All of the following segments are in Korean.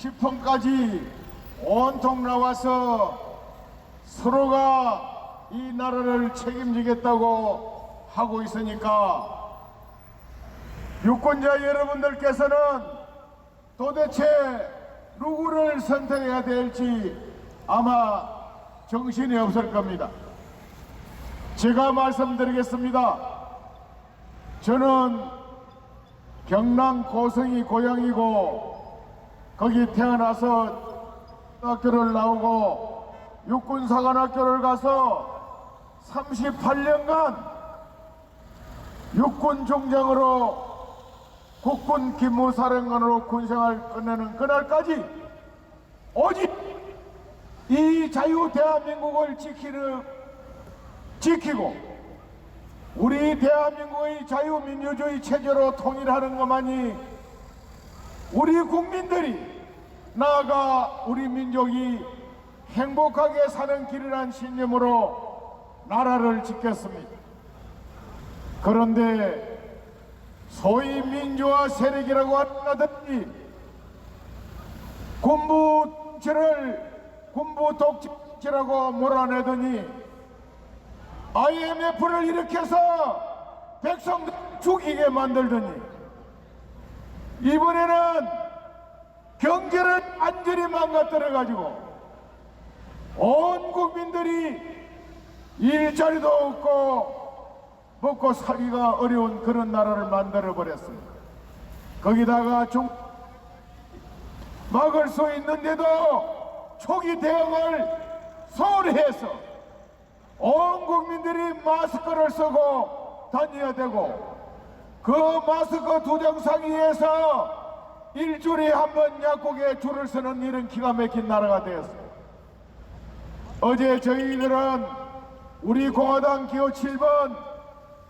10톤까지 온통 나와서 서로가 이 나라를 책임지겠다고 하고 있으니까 유권자 여러분들께서는 도대체 누구를 선택해야 될지 아마 정신이 없을 겁니다. 제가 말씀드리겠습니다. 저는 경남 고성이 고향이고 거기 태어나서 학교를 나오고 육군사관학교를 가서 38년간 육군 중장으로 국군 기무사령관으로 군생활 끝내는 그날까지 오직 이 자유 대한민국을 지키는 지키고 우리 대한민국의 자유민주주의 체제로 통일하는 것만이 우리 국민들이 나아가 우리 민족이 행복하게 사는 길이란 신념으로 나라를 지켰습니다. 그런데 소위 민주화 세력이라고 하더니 군부체를 군부 독재라고 몰아내더니 IMF를 일으켜서 백성들 죽이게 만들더니 이번에는 경제를 완전히 망가뜨려 가지고 온 국민들이 일자리도 없고 먹고 살기가 어려운 그런 나라를 만들어 버렸습니다. 거기다가 중 막을 수 있는데도 초기 대응을 소홀히 해서 온 국민들이 마스크를 쓰고 다녀야 되고 그 마스크 두장 사기 위해서 일주일에 한 번 약국에 줄을 서는 이런 기가 막힌 나라가 되었어요. 어제 저희들은 우리 공화당 기호 7번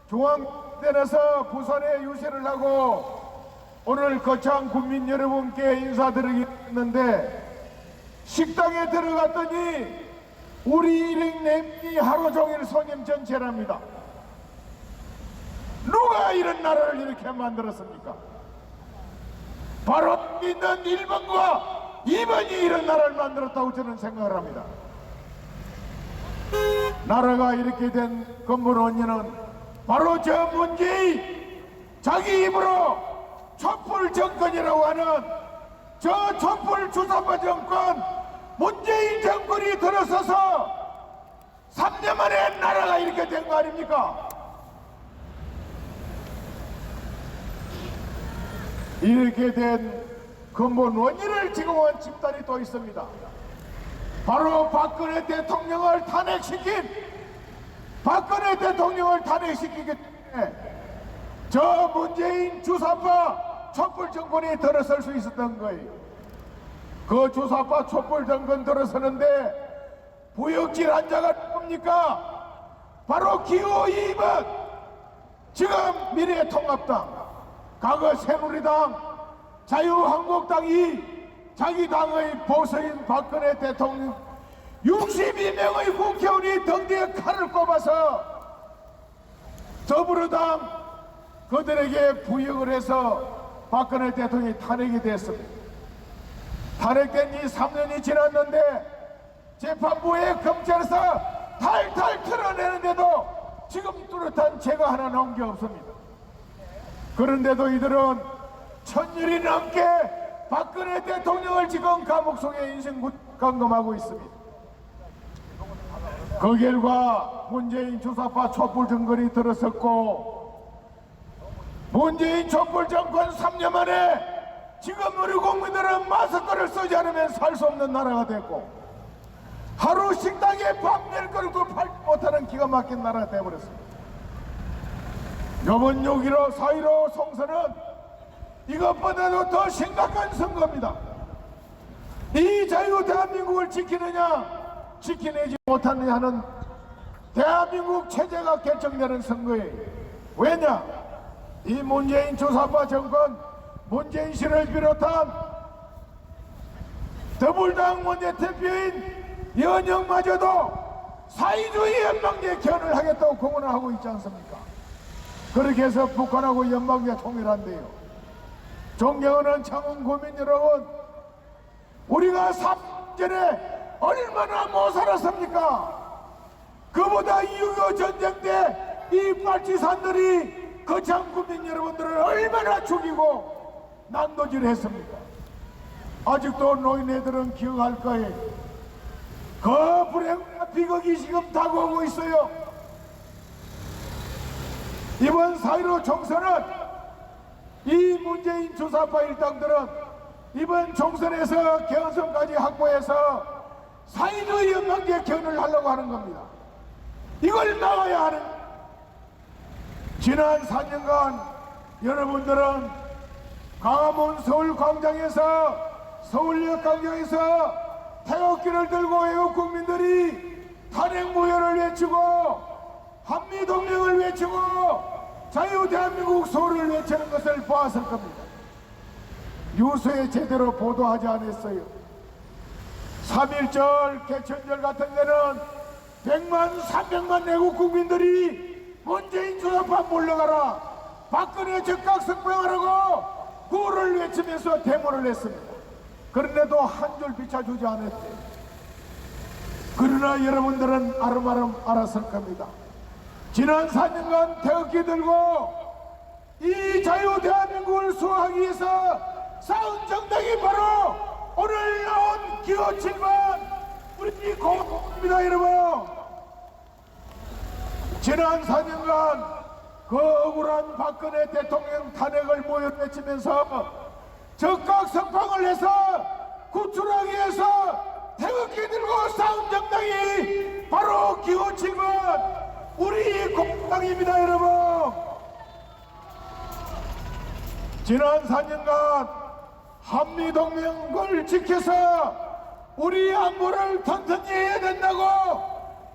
중앙대에서 부산에 유세를 하고 오늘 거창 국민 여러분께 인사드리겠는데 식당에 들어갔더니 우리 일행 냄이 하루 종일 손님 전체랍니다. 누가 이런 나라를 이렇게 만들었습니까? 바로 있는 1번과 2번이 이런 나라를 만들었다고 저는 생각을 합니다. 나라가 이렇게 된 근본 원인은 바로 저 문재인 자기 입으로 촛불 정권이라고 하는 저 촛불 주사파 정권 문재인 정권이 들어서서 3년 만에 나라가 이렇게 된 거 아닙니까? 이렇게 된 근본 원인을 지금은 집단이 또 있습니다. 바로 박근혜 대통령을 탄핵시킨 박근혜 대통령을 탄핵시키기 때문에 저 문재인 주사파 촛불 정권이 들어설 수 있었던 거예요. 그 주사파 촛불 정권 들어서는데 부역질 한 자가 뭡니까? 바로 기호 2번 지금 미래통합당 과거 새누리당 자유한국당이 자기 당의 보수인 박근혜 대통령 62명의 국회의원이 덩대에 칼을 꼽아서 더불어당 그들에게 부역을 해서 박근혜 대통령이 탄핵이 됐습니다. 탄핵된 지 3년이 지났는데 재판부에 검찰에서 탈탈 털어내는데도 지금 뚜렷한 죄가 하나 나온 게 없습니다. 그런데도 이들은 천일이 넘게 박근혜 대통령을 지금 감옥 속에 인생 감금하고 있습니다. 그 결과 문재인 주사파 촛불 정권이 들어섰고 문재인 촛불 정권 3년 만에 지금 우리 국민들은 마스크를 쓰지 않으면 살 수 없는 나라가 됐고 하루 식당에 밥낼 걸고 팔지 못하는 기가 막힌 나라가 되어버렸습니다. 이번 6.15 4.15 송선은 이것보다도 더 심각한 선거입니다. 이 자유 대한민국을 지키느냐 지키내지 못하느냐 하는 대한민국 체제가 결정되는 선거예요. 왜냐? 이 문재인 조사파 정권 문재인 씨를 비롯한 더불당 원내대표인 연영마저도 사회주의 연방제 견을 하겠다고 공언을 하고 있지 않습니까? 그렇게 해서 북한하고 연방제 통일한대요. 존경하는 창원 국민 여러분, 우리가 3전에 얼마나 못 살았습니까? 그보다 6.25 전쟁 때 이 빨치산들이 거창 국민 여러분들을 얼마나 죽이고 난도질 했습니까? 아직도 노인네들은 기억할 거예요. 그 불행과 비극이 지금 다가오고 있어요. 이번 4.15 총선은 이 문재인 주사파 일당들은 이번 총선에서 개헌선까지 확보해서 사회주의 연방제 개헌을 하려고 하는 겁니다. 이걸 막아야 하는 지난 4년간 여러분들은 강화문 서울 광장에서 서울역 광장에서 태극기를 들고 외국 국민들이 탄핵 무효를 외치고 한미 동맹을 외치고 자유 대한민국 소를 외치는 것을 보았을 겁니다. 뉴스에 제대로 보도하지 않았어요. 3.1절 개천절 같은 데는 100만 300만 내국 국민들이 문재인 주사파 물러가라 박근혜 즉각 석방하라고 구호를 외치면서 데모를 했습니다. 그런데도 한 줄 비춰주지 않았대. 그러나 여러분들은 아름아름 알았을 겁니다. 지난 4년간 태극기 들고 이 자유 대한민국을 수호하기 위해서 싸운 정당이 바로 오늘 나온 기호 7번 우리 공입니다 여러분. 지난 4년간 그 억울한 박근혜 대통령 탄핵을 모여 외치면서 적각 석방을 해서 구출하기 위해서 태극기 들고 싸운 정당이 바로 기호 7번 우리 공당입니다 여러분 지난 4년간 한미동맹을 지켜서 우리 안보를 튼튼히 해야 된다고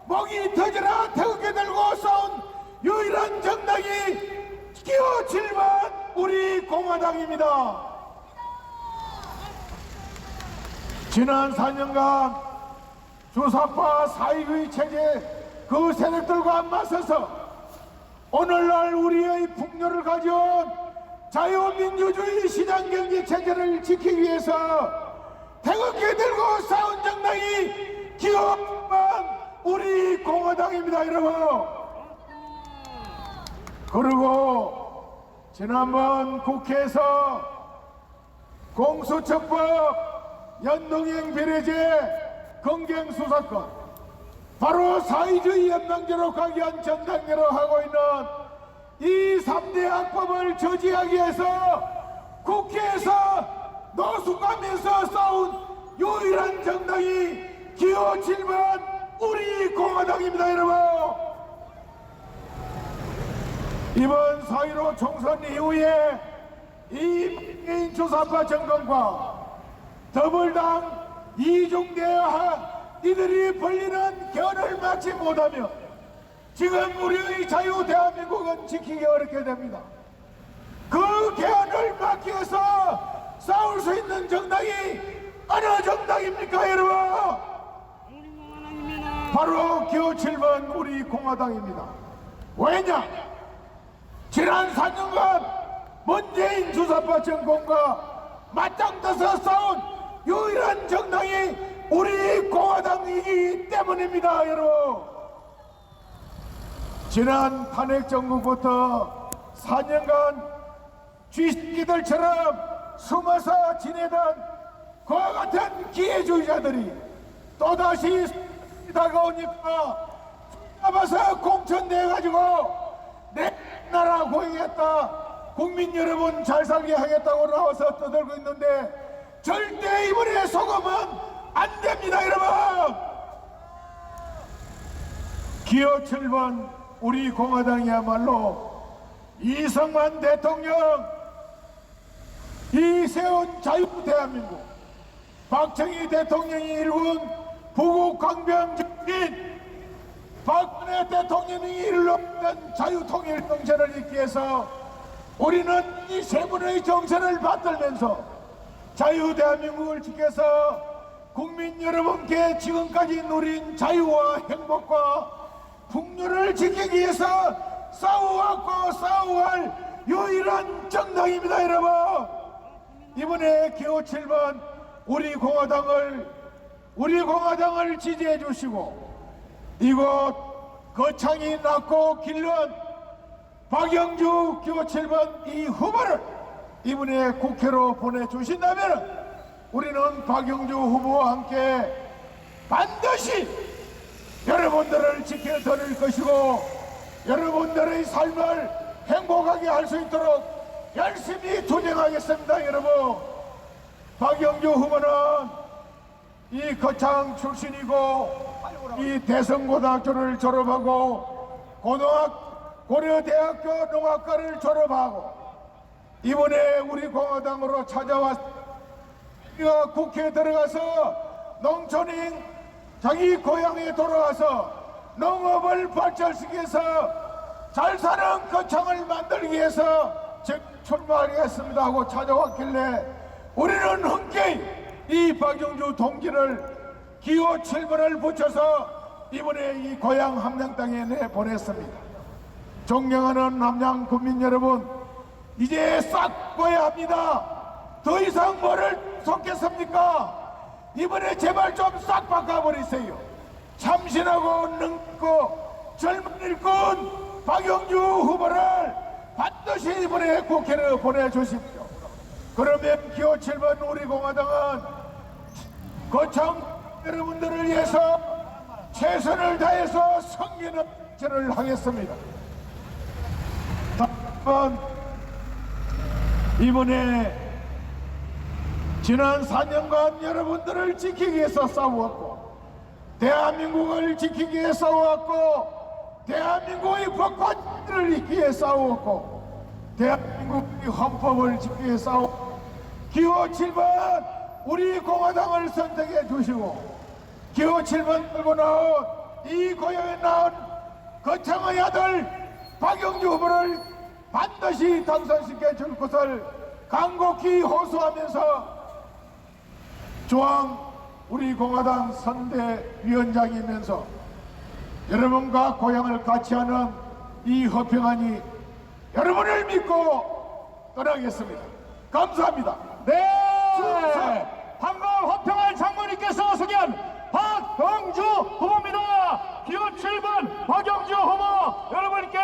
목이 터지라 태극기 들고 싸운 유일한 정당이 기호 7번 우리 공화당입니다. 지난 4년간 주사파 사회주의 체제 그 세력들과 맞서서 오늘날 우리의 풍요를 가져온 자유민주주의 시장경제 체제를 지키기 위해서 태극기 들고 싸운 정당이 기업만 우리 공화당입니다 여러분. 그리고 지난번 국회에서 공수처법 연동형 비례제 검경수사권 바로 사회주의 연방제로 가기 위한 전당제로 하고 있는 이 3대 악법을 저지하기 위해서 국회에서 노숙하면서 싸운 유일한 정당이 기호 7번 우리 공화당입니다 여러분. 이번 4.15 총선 이후에 이 개인 조사파 정권과 더불당 이중대화 이들이 벌리는 견을 막지 못하며 지금 우리의 자유 대한민국은 지키기 어렵게 됩니다. 그 개헌을 막기 위해서 싸울 수 있는 정당이 어느 정당입니까 여러분? 바로 기호 7번 우리 공화당입니다. 왜냐? 지난 4년간 문재인 주사파 정권과 맞짱 떠서 싸운 유일한 정당이 우리 공화당이기 때문입니다 여러분. 지난 탄핵 정국부터 4년간 쥐새끼들처럼 숨어서 지내던 그와 같은 기회주의자들이 또다시 다가오니까 잡아서 공천내가지고 내 나라 고행했다 국민 여러분 잘 살게 하겠다고 나와서 떠들고 있는데 절대 이번에 속으면 안 됩니다 여러분! 기호 7번 우리 공화당이야말로 이성만 대통령 이 세운 자유 대한민국 박정희 대통령이 일군 부국 강병 정신 박근혜 대통령이 일렀던 자유통일 정신을 잇기 위해서 우리는 이 세 분의 정신을 받들면서 자유 대한민국을 지켜서 국민 여러분께 지금까지 누린 자유와 행복과 풍요를 지키기 위해서 싸워왔고 싸워할 유일한 정당입니다 여러분. 이번에 기호 7번 우리 공화당을 우리 공화당을 지지해 주시고 이곳 거창이 낳고 길러온 박영주 기호 7번 이 후보를 이번에 국회로 보내주신다면 우리는 박영주 후보와 함께 반드시 여러분들을 지켜드릴 것이고 여러분들의 삶을 행복하게 할 수 있도록 열심히 투쟁하겠습니다 여러분. 박영주 후보는 이 거창 출신이고 이 대성고등학교를 졸업하고 고등학 고려대학교 농학과를 졸업하고 이번에 우리 공화당으로 찾아왔 가 국회에 들어가서 농촌인 자기 고향에 돌아와서 농업을 발전시키기 위해서 잘 사는 거창을 만들기 위해서 즉 출마하겠습니다 하고 찾아왔길래 우리는 흔쾌히 이 박영주 동지를 기호 7번을 붙여서 이번에 이 고향 함양 땅에 내보냈습니다. 존경하는 남양 국민 여러분, 이제 싹 꺼야 합니다. 더 이상 뭐를 속겠습니까? 이번에 제발 좀 싹 바꿔버리세요. 참신하고 늙고 젊은 일꾼 박영주 후보를 반드시 이번에 국회를 보내주십시오. 그러면 기호 7번 우리 공화당은 거창 여러분들을 위해서 최선을 다해서 성기는 절을 하겠습니다. 다음 이번에 지난 4년간 여러분들을 지키기 위해서 싸워왔고 대한민국을 지키기 위해 싸워왔고 대한민국의 법권을 지키기 위해 싸워왔고 대한민국의 헌법을 지키기 위해 싸워 기호 7번 우리 공화당을 선택해 주시고 기호 7번 들고 나온 이 고향에 나온 거창의 아들 박영주 후보를 반드시 당선시켜 줄 것을 간곡히 호소하면서 조항 우리 공화당 선대위원장이면서 여러분과 고향을 같이하는 이 허평안이 여러분을 믿고 떠나겠습니다. 감사합니다. 네. 충성. 방금 허평안 장관님께서 소개한 박동주 후보입니다. 기호 7번 박영주 후보 여러분께